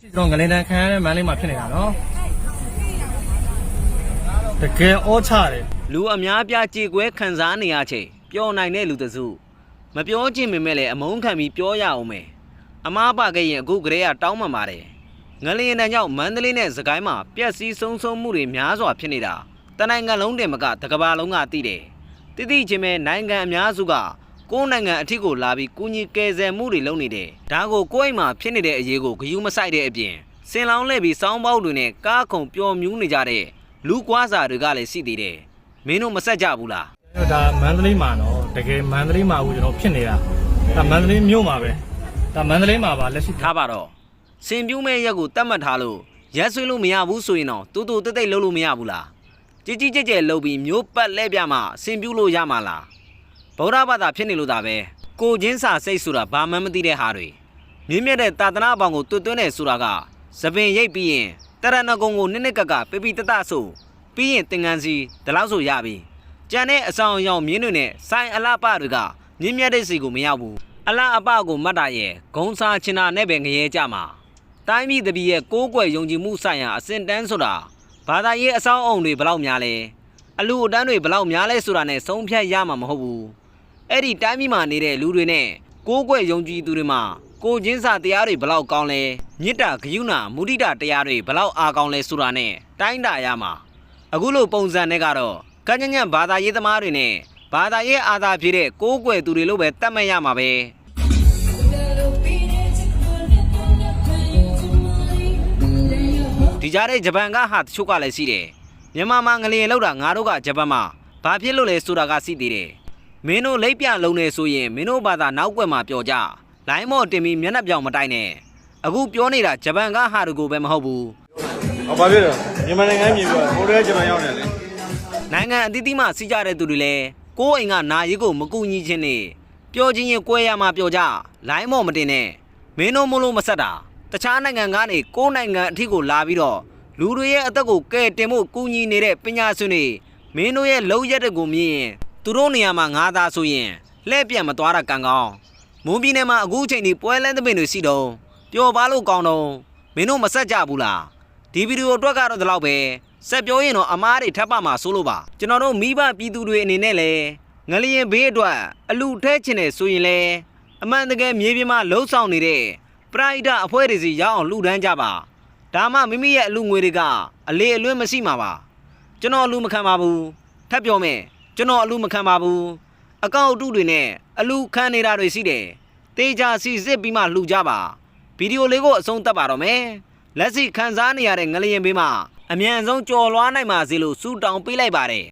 ကျွန်တော်ငလင်တန်းခံရတဲ့မန်းလေးမှာဖြစ်နေတာနော်တကယ်အောချတယ်လူအများပြားကြေကွဲခံစားနေရချိန်ပျော်နိုင်တဲ့လူတစုမပြောချင်ပေမဲ့လည်းအမုန်းခံပြီးပြောရအောင်မယ်အမားပါခဲ့ရင်အခုကလေးကတောင်းပန်ပါတယ်ငလျင်တန်းကြောင့်မန္တလေးနဲ့စကိုင်းမှာပျက်စီးဆုံးဆုံးမှုတွေများစွာဖြစ်နေတာတနိုင်ငံလုံးတင်မကတကဘာလုံးကသိတယ်တိတိချင်းပဲနိုင်ငံအများစုက ကိုယ်နိုင်ငံအထစ်ကိုလာပြီးကုညီကယ်ဆယ်မှုတွေလုပ်နေတယ်ဒါကိုကိုယ့်အိမ်မှာဖြစ်နေတဲ့အရေးကိုဂယုမဆိုင်တဲ့အပြင်စင်လောင်းလှည့်ပြီးစောင်းပေါက်တွေနဲ့ကားခုံပျော်မြူးနေကြတဲ့လူကွာစာတွေကလည်းရှိသေးတယ်မင်းတို့မဆက်ကြဘူးလားကျွန်တော်ဒါမန္တလေးမှာနော်တကယ်မန္တလေးမှာကိုကျွန်တော်ဖြစ်နေတာဒါမန္တလေးမြို့မှာပဲဒါမန္တလေးမှာပါလက်ရှိထားပါတော့စင်ပြူးမဲ့ရက်ကိုတတ်မှတ်ထားလို့ရက်ဆွေးလို့မရဘူးဆိုရင်တော့တူတူတိတ်တိတ်လှုပ်လို့မရဘူးလားជីជីကြဲကြဲလှုပ်ပြီးမျိုးပတ်လဲပြမှာစင်ပြူးလို့ရမှာလား ဗုဒ္ဓဘာသာဖြစ်နေလို့ဒါပဲကိုချင်းစာစိတ်ဆိုတာဘာမှမသိတဲ့ဟာတွေမြင့်မြတ်တဲ့တာသနာအပေါင်းကိုတွတ်သွင်းနေဆိုတာကသပင်ရိပ်ပြီးရင်တရဏဂုံကိုနစ်နစ်ကကပြပြတတဆိုပြီးရင်သင်္ကန်းစီဒီလောက်ဆိုရပြီကြံတဲ့အဆောင်အယောင်မြင်းတွေနဲ့ဆိုင်အလှပတွေကမြင့်မြတ်တဲ့စီကိုမရောက်ဘူးအလှအပကိုမှတ်တာရဲ့ဂုံစာချင်တာနဲ့ပဲငရဲကြမှာတိုင်းပြည်တပည့်ရဲ့ကိုးကွယ်ယုံကြည်မှုဆိုင်ရာအစဉ်တန်းဆိုတာဘာသာရေးအဆောက်အုံတွေဘယ်လောက်များလဲအလူအတန်းတွေဘယ်လောက်များလဲဆိုတာနဲ့ဆုံးဖြတ်ရမှာမဟုတ်ဘူး အဲ့ဒီတိုင်းပြည်မှာနေတဲ့လူတွေနဲ့ကိုးကွယ်ယုံကြည်သူတွေမှာကိုချင်းစာတရားတွေဘယ်လောက်ကောင်းလဲမေတ္တာဂရုဏာမုဒိတာတရားတွေဘယ်လောက်အားကောင်းလဲဆိုတာနဲ့တိုင်းတာရမှာအခုလိုပုံစံနဲ့ကတော့ကညညံ့ဘာသာရေးသမားတွေနဲ့ဘာသာရေးအာသာဖြစ်တဲ့ကိုးကွယ်သူတွေလို့ပဲတတ်မှတ်ရမှာပဲဒီကြားတဲ့ဂျပန်ကဟာတချို့ကလည်းရှိတယ်မြန်မာမှာငလျင်လောက်တာငါတို့ကဂျပန်မှာဘာဖြစ်လို့လဲဆိုတာကရှိသေးတယ် မင်းတို့လိပ်ပြလုံးနေဆိုရင်မင်းတို့ဘာသာနောက်ွယ်မှာပြောကြလိုင်းမော့တင်ပြီးမျက်နှာပြောင်မတိုက်နဲ့အခုပြောနေတာဂျပန်ကဟာတကူပဲမဟုတ်ဘူး။ဟောဘာဖြစ်လဲ။မြန်မာနိုင်ငံမြင်ပြီးတော့ဟိုတဲဂျပန်ရောက်နေတယ်လေနိုင်ငံအသီးသီးမှစီးကြတဲ့သူတွေလည်းကိုယ်အိမ်ကနာရေးကိုမကူညီချင်းနေပြောချင်းရင်ကွဲရမှာပြောကြလိုင်းမော့မတင်နဲ့မင်းတို့မလို့မဆက်တာတခြားနိုင်ငံကနေကိုယ်နိုင်ငံအထီကိုလာပြီးတော့လူတွေရဲ့အသက်ကိုကဲတင်ဖို့ကူညီနေတဲ့ပညာရှင်တွေမင်းတို့ရဲ့လုံရက်တဲ့ကိုမြင်ရင် သူတို့နေရာမှာငါသာဆိုရင်လှည့်ပြန်မသွားတာကံကောင်းမွန်ပြည်နယ်မှာအခုချိန်ဒီပွဲလန်းသပင်တွေရှိတော့ပျော်ပါလို့ကောင်းတော့မင်းတို့မဆက်ကြဘူးလားဒီဗီဒီယိုအတွက်ကတော့ဒီလောက်ပဲဆက်ပြောရင်တော့အမားတွေထပ်ပါမှာစိုးလို့ပါကျွန်တော်တို့မိဘပြည်သူတွေအနေနဲ့လည်းငလျင်ဘေးအတွက်အလူထဲချင်တယ်ဆိုရင်လည်းအမှန်တကယ်မြေပြင်မှာလှုပ်ဆောင်နေတဲ့ပရိုက်တာအဖွဲ့တွေစီရောက်အောင်လှူဒန်းကြပါဒါမှမိမိရဲ့အလူငွေတွေကအလေအလွင့်မရှိမှာပါကျွန်တော်အလူမခံပါဘူးထပ်ပြောမယ် ကျွန်တော်အလူမခံပါဘူးအကောင့်အတုတွေနဲ့အလူခံနေတာတွေရှိတယ်တေချာစီစစ်ပြီးမှလှူကြပါဗီဒီယိုလေးကိုအဆုံးသတ်ပါတော့မယ်လက်ရှိခန်းစားနေရတဲ့ငလျင်ဘေးမှာအမြန်ဆုံးကြော်လွားနိုင်ပါစေလို့ဆုတောင်းပေးလိုက်ပါတယ်